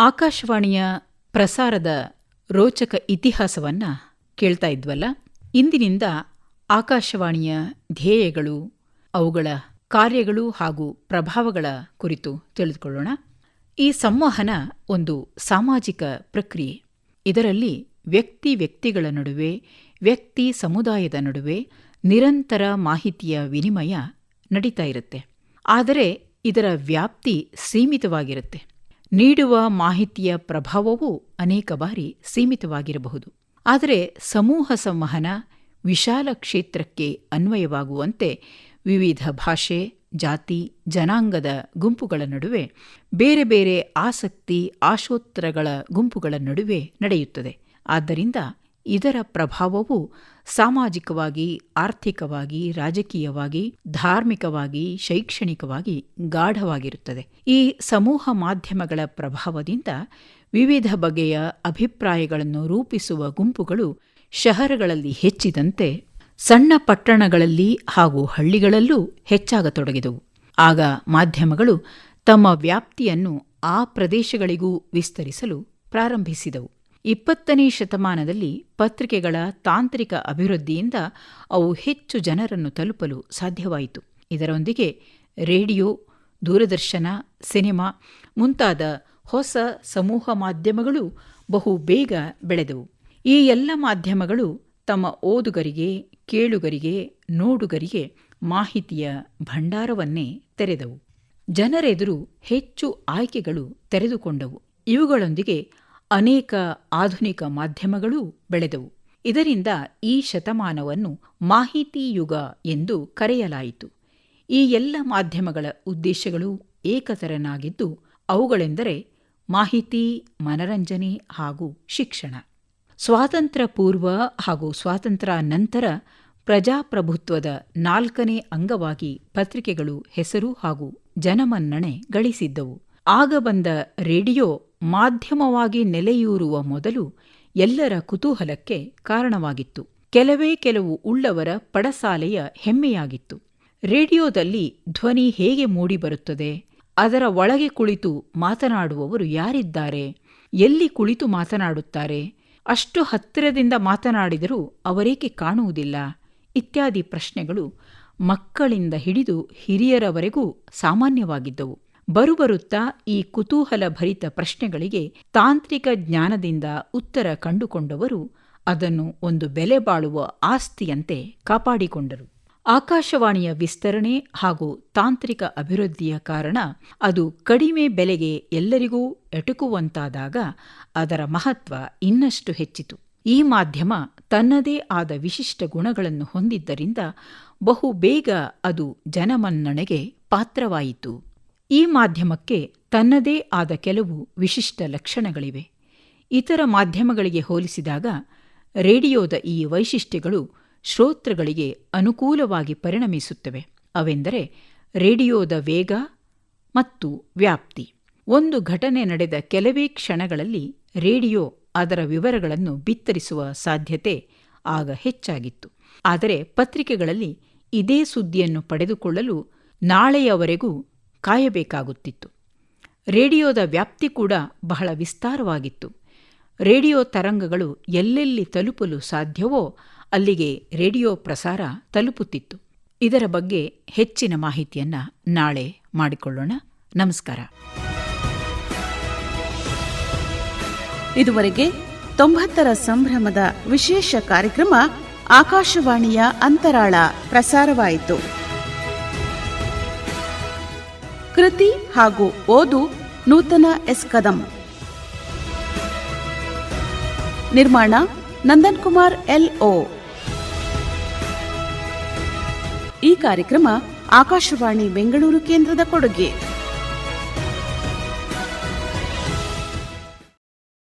ಆಕಾಶವಾಣಿಯ ಪ್ರಸಾರದ ರೋಚಕ ಇತಿಹಾಸವನ್ನ ಕೇಳ್ತಾ ಇದ್ವಲ್ಲ? ಇಂದಿನಿಂದ ಆಕಾಶವಾಣಿಯ ಧ್ಯೇಯಗಳು, ಅವುಗಳ ಕಾರ್ಯಗಳು ಹಾಗೂ ಪ್ರಭಾವಗಳ ಕುರಿತು ತಿಳಿದುಕೊಳ್ಳೋಣ. ಈ ಸಂವಹನ ಒಂದು ಸಾಮಾಜಿಕ ಪ್ರಕ್ರಿಯೆ. ಇದರಲ್ಲಿ ವ್ಯಕ್ತಿ ವ್ಯಕ್ತಿಗಳ ನಡುವೆ, ವ್ಯಕ್ತಿ ಸಮುದಾಯದ ನಡುವೆ ನಿರಂತರ ಮಾಹಿತಿಯ ವಿನಿಮಯ ನಡೀತಾ ಇರುತ್ತೆ. ಆದರೆ ಇದರ ವ್ಯಾಪ್ತಿ ಸೀಮಿತವಾಗಿರುತ್ತೆ. ನೀಡುವ ಮಾಹಿತಿಯ ಪ್ರಭಾವವು ಅನೇಕ ಬಾರಿ ಸೀಮಿತವಾಗಿರಬಹುದು. ಆದರೆ ಸಮೂಹ ಸಂವಹನ ವಿಶಾಲ ಕ್ಷೇತ್ರಕ್ಕೆ ಅನ್ವಯವಾಗುವಂತೆ ವಿವಿಧ ಭಾಷೆ, ಜಾತಿ, ಜನಾಂಗದ ಗುಂಪುಗಳ ನಡುವೆ ಬೇರೆ ಬೇರೆ ಆಸಕ್ತಿ, ಆಶೋತ್ತರಗಳ ಗುಂಪುಗಳ ನಡುವೆ ನಡೆಯುತ್ತದೆ. ಆದ್ದರಿಂದ ಇದರ ಪ್ರಭಾವವು ಸಾಮಾಜಿಕವಾಗಿ, ಆರ್ಥಿಕವಾಗಿ, ರಾಜಕೀಯವಾಗಿ, ಧಾರ್ಮಿಕವಾಗಿ, ಶೈಕ್ಷಣಿಕವಾಗಿ ಗಾಢವಾಗಿರುತ್ತದೆ. ಈ ಸಮೂಹ ಮಾಧ್ಯಮಗಳ ಪ್ರಭಾವದಿಂದ ವಿವಿಧ ಬಗೆಯ ಅಭಿಪ್ರಾಯಗಳನ್ನು ರೂಪಿಸುವ ಗುಂಪುಗಳು ಶಹರಗಳಲ್ಲಿ ಹೆಚ್ಚಿದಂತೆ ಸಣ್ಣ ಪಟ್ಟಣಗಳಲ್ಲಿ ಹಾಗೂ ಹಳ್ಳಿಗಳಲ್ಲೂ ಹೆಚ್ಚಾಗತೊಡಗಿದವು. ಆಗ ಮಾಧ್ಯಮಗಳು ತಮ್ಮ ವ್ಯಾಪ್ತಿಯನ್ನು ಆ ಪ್ರದೇಶಗಳಿಗೂ ವಿಸ್ತರಿಸಲು ಪ್ರಾರಂಭಿಸಿದವು. ಇಪ್ಪತ್ತನೇ ಶತಮಾನದಲ್ಲಿ ಪತ್ರಿಕೆಗಳ ತಾಂತ್ರಿಕ ಅಭಿವೃದ್ಧಿಯಿಂದ ಅವು ಹೆಚ್ಚು ಜನರನ್ನು ತಲುಪಲು ಸಾಧ್ಯವಾಯಿತು. ಇದರೊಂದಿಗೆ ರೇಡಿಯೋ, ದೂರದರ್ಶನ, ಸಿನಿಮಾ ಮುಂತಾದ ಹೊಸ ಸಮೂಹ ಮಾಧ್ಯಮಗಳು ಬಹು ಬೇಗ ಬೆಳೆದವು. ಈ ಎಲ್ಲ ಮಾಧ್ಯಮಗಳು ತಮ್ಮ ಓದುಗರಿಗೆ, ಕೇಳುಗರಿಗೆ, ನೋಡುಗರಿಗೆ ಮಾಹಿತಿಯ ಭಂಡಾರವನ್ನೇ ತೆರೆದವು. ಜನರೆದುರು ಹೆಚ್ಚು ಆಯ್ಕೆಗಳು ತೆರೆದುಕೊಂಡವು. ಇವುಗಳೊಂದಿಗೆ ಅನೇಕ ಆಧುನಿಕ ಮಾಧ್ಯಮಗಳೂ ಬೆಳೆದವು. ಇದರಿಂದ ಈ ಶತಮಾನವನ್ನು ಮಾಹಿತಿ ಯುಗ ಎಂದು ಕರೆಯಲಾಯಿತು. ಈ ಎಲ್ಲ ಮಾಧ್ಯಮಗಳ ಉದ್ದೇಶಗಳು ಏಕತರನಾಗಿದ್ದು, ಅವುಗಳೆಂದರೆ ಮಾಹಿತಿ, ಮನರಂಜನೆ ಹಾಗೂ ಶಿಕ್ಷಣ. ಸ್ವಾತಂತ್ರ್ಯ ಪೂರ್ವ ಹಾಗೂ ಸ್ವಾತಂತ್ರ್ಯ ನಂತರ ಪ್ರಜಾಪ್ರಭುತ್ವದ ನಾಲ್ಕನೇ ಅಂಗವಾಗಿ ಪತ್ರಿಕೆಗಳು ಹೆಸರು ಹಾಗೂ ಜನಮನ್ನಣೆ ಗಳಿಸಿದ್ದವು. ಆಗ ಬಂದ ರೇಡಿಯೋ ಮಾಧ್ಯಮವಾಗಿ ನೆಲೆಯೂರುವ ಮೊದಲು ಎಲ್ಲರ ಕುತೂಹಲಕ್ಕೆ ಕಾರಣವಾಗಿತ್ತು. ಕೆಲವೇ ಕೆಲವು ಉಳ್ಳವರ ಪಡಸಾಲೆಯ ಹೆಮ್ಮೆಯಾಗಿತ್ತು. ರೇಡಿಯೋದಲ್ಲಿ ಧ್ವನಿ ಹೇಗೆ ಮೂಡಿಬರುತ್ತದೆ, ಅದರ ಒಳಗೆ ಕುಳಿತು ಮಾತನಾಡುವವರು ಯಾರಿದ್ದಾರೆ, ಎಲ್ಲಿ ಕುಳಿತು ಮಾತನಾಡುತ್ತಾರೆ, ಅಷ್ಟು ಹತ್ತಿರದಿಂದ ಮಾತನಾಡಿದರೂ ಅವರೇಕೆ ಕಾಣುವುದಿಲ್ಲ ಇತ್ಯಾದಿ ಪ್ರಶ್ನೆಗಳು ಮಕ್ಕಳಿಂದ ಹಿಡಿದು ಹಿರಿಯರವರೆಗೂ ಸಾಮಾನ್ಯವಾಗಿದ್ದವು. ಬರುಬರುತ್ತಾ ಈ ಕುತೂಹಲ ಭರಿತ ಪ್ರಶ್ನೆಗಳಿಗೆ ತಾಂತ್ರಿಕ ಜ್ಞಾನದಿಂದ ಉತ್ತರ ಕಂಡುಕೊಂಡವರು ಅದನ್ನು ಒಂದು ಬೆಲೆ ಬಾಳುವ ಆಸ್ತಿಯಂತೆ ಕಾಪಾಡಿಕೊಂಡರು. ಆಕಾಶವಾಣಿಯ ವಿಸ್ತರಣೆ ಹಾಗೂ ತಾಂತ್ರಿಕ ಅಭಿವೃದ್ಧಿಯ ಕಾರಣ ಅದು ಕಡಿಮೆ ಬೆಲೆಗೆ ಎಲ್ಲರಿಗೂ ಎಟುಕುವಂತಾದಾಗ ಅದರ ಮಹತ್ವ ಇನ್ನಷ್ಟು ಹೆಚ್ಚಿತು. ಈ ಮಾಧ್ಯಮ ತನ್ನದೇ ಆದ ವಿಶಿಷ್ಟ ಗುಣಗಳನ್ನು ಹೊಂದಿದ್ದರಿಂದ ಬಹುಬೇಗ ಅದು ಜನಮನ್ನಣೆಗೆ ಪಾತ್ರವಾಯಿತು. ಈ ಮಾಧ್ಯಮಕ್ಕೆ ತನ್ನದೇ ಆದ ಕೆಲವು ವಿಶಿಷ್ಟ ಲಕ್ಷಣಗಳಿವೆ. ಇತರ ಮಾಧ್ಯಮಗಳಿಗೆ ಹೋಲಿಸಿದಾಗ, ರೇಡಿಯೋದ ಈ ವೈಶಿಷ್ಟ್ಯಗಳು ಶ್ರೋತೃಗಳಿಗೆ ಅನುಕೂಲವಾಗಿ ಪರಿಣಮಿಸುತ್ತವೆ. ಅವೆಂದರೆ ರೇಡಿಯೋದ ವೇಗ ಮತ್ತು ವ್ಯಾಪ್ತಿ. ಒಂದು ಘಟನೆ ನಡೆದ ಕೆಲವೇ ಕ್ಷಣಗಳಲ್ಲಿ ರೇಡಿಯೋ ಅದರ ವಿವರಗಳನ್ನು ಬಿತ್ತರಿಸುವ ಸಾಧ್ಯತೆ ಆಗ ಹೆಚ್ಚಾಗಿತ್ತು. ಆದರೆ ಪತ್ರಿಕೆಗಳಲ್ಲಿ ಇದೇ ಸುದ್ದಿಯನ್ನು ಪಡೆದುಕೊಳ್ಳಲು ನಾಳೆಯವರೆಗೂ ಕಾಯಬೇಕಾಗುತ್ತಿತ್ತು. ರೇಡಿಯೋದ ವ್ಯಾಪ್ತಿ ಕೂಡ ಬಹಳ ವಿಸ್ತಾರವಾಗಿತ್ತು. ರೇಡಿಯೋ ತರಂಗಗಳು ಎಲ್ಲೆಲ್ಲಿ ತಲುಪಲು ಸಾಧ್ಯವೋ ಅಲ್ಲಿಗೆ ರೇಡಿಯೋ ಪ್ರಸಾರ ತಲುಪುತ್ತಿತ್ತು. ಇದರ ಬಗ್ಗೆ ಹೆಚ್ಚಿನ ಮಾಹಿತಿಯನ್ನ ನಾಳೆ ಮಾಡಿಕೊಳ್ಳೋಣ. ನಮಸ್ಕಾರ. ಇದುವರೆಗೆ ತೊಂಬತ್ತರ ಸಂಭ್ರಮದ ವಿಶೇಷ ಕಾರ್ಯಕ್ರಮ ಆಕಾಶವಾಣಿಯ ಅಂತರಾಳ ಪ್ರಸಾರವಾಯಿತು. ಕೃತಿ ಹಾಗೂ ಓದು ನೂತನ ಎಸ್ ಕದಂ. ನಿರ್ಮಾಣ ನಂದನ್ ಕುಮಾರ್ ಎಲ್ ಓ ಈ ಕಾರ್ಯಕ್ರಮ ಆಕಾಶವಾಣಿ ಬೆಂಗಳೂರು ಕೇಂದ್ರದ ಕೊಡುಗೆ.